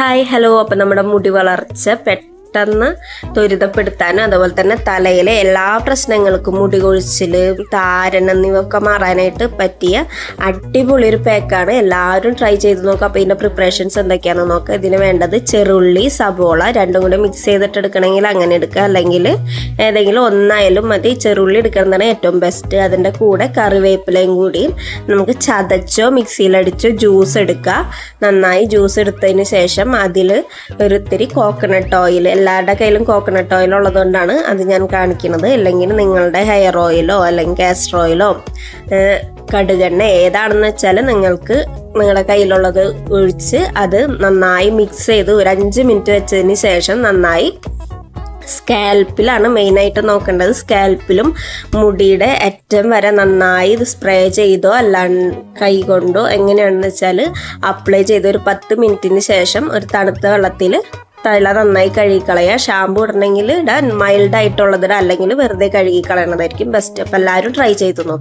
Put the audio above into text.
Hi hello. അപ്പം നമ്മുടെ മുടി വളർച്ച പെട്ടെന്ന് ത്വരിതപ്പെടുത്താനും അതുപോലെ തന്നെ തലയിലെ എല്ലാ പ്രശ്നങ്ങൾക്കും മുടി കൊഴിച്ചിൽ താരൻ എന്നിവയൊക്കെ മാറാനായിട്ട് പറ്റിയ അടിപൊളി ഒരു പാക്കാണ് എല്ലാവരും ട്രൈ ചെയ്ത് നോക്കുക അപ്പോൾ ഇതിന്റെ പ്രിപ്പറേഷൻസ് എന്തൊക്കെയാണെന്ന് നോക്കുക ഇതിന് വേണ്ടത് ചെറുള്ളി സബോള രണ്ടും കൂടെ മിക്സ് ചെയ്തിട്ട് എടുക്കണമെങ്കിൽ അങ്ങനെ എടുക്കുക. അല്ലെങ്കിൽ ഏതെങ്കിലും ഒന്നായാലും മതി. ചെറുള്ളി എടുക്കുന്നതാണ് ഏറ്റവും ബെസ്റ്റ് അതിന്റെ കൂടെ കറിവേപ്പിലയും കൂടി നമുക്ക് ചതച്ചോ മിക്സിയിലടിച്ചോ ജ്യൂസ് എടുക്കുക. നന്നായി ജ്യൂസ് എടുത്തതിന് ശേഷം അതിൽ ഒരു ഇത്തിരി കോക്കനട്ട് ഓയിൽ എല്ലാവരുടെ കയ്യിലും കോക്കനട്ട് ഓയിൽ ഉള്ളതുകൊണ്ടാണ് അത് ഞാൻ കാണിക്കുന്നത്. അല്ലെങ്കിൽ നിങ്ങളുടെ ഹെയർ ഓയിലോ അല്ലെങ്കിൽ കാസ്റ്റർ ഓയിലോ കടുകെണ്ണ ഏതാണെന്ന് വെച്ചാൽ നിങ്ങൾക്ക് നിങ്ങളുടെ കയ്യിലുള്ളത് ഒഴിച്ച് അത് നന്നായി മിക്സ് ചെയ്ത് ഒരു അഞ്ച് മിനിറ്റ് വെച്ചതിന് ശേഷം നന്നായി സ്കാൽപ്പിലാണ് മെയിനായിട്ട് നോക്കേണ്ടത്. സ്കാൽപ്പിലും മുടിയുടെ അറ്റം വരെ നന്നായി ഇത് സ്പ്രേ ചെയ്തോ അല്ലാണ്ട് കൈ കൊണ്ടോ എങ്ങനെയാണെന്ന് വെച്ചാൽ അപ്ലൈ ചെയ്ത് ഒരു പത്ത് മിനിറ്റിന് ശേഷം ഒരു തണുത്ത വെള്ളത്തിൽ തല നന്നായി കഴുകിക്കളയുക ഷാമ്പു ഇടണമെങ്കിൽ ഇടാൻ മൈൽഡ് ആയിട്ടുള്ളത് ഇടാം അല്ലെങ്കിൽ വെറുതെ കഴുകിക്കളയണതായിരിക്കും ബെസ്റ്റ് അപ്പം എല്ലാവരും ട്രൈ ചെയ്തു നോക്കും.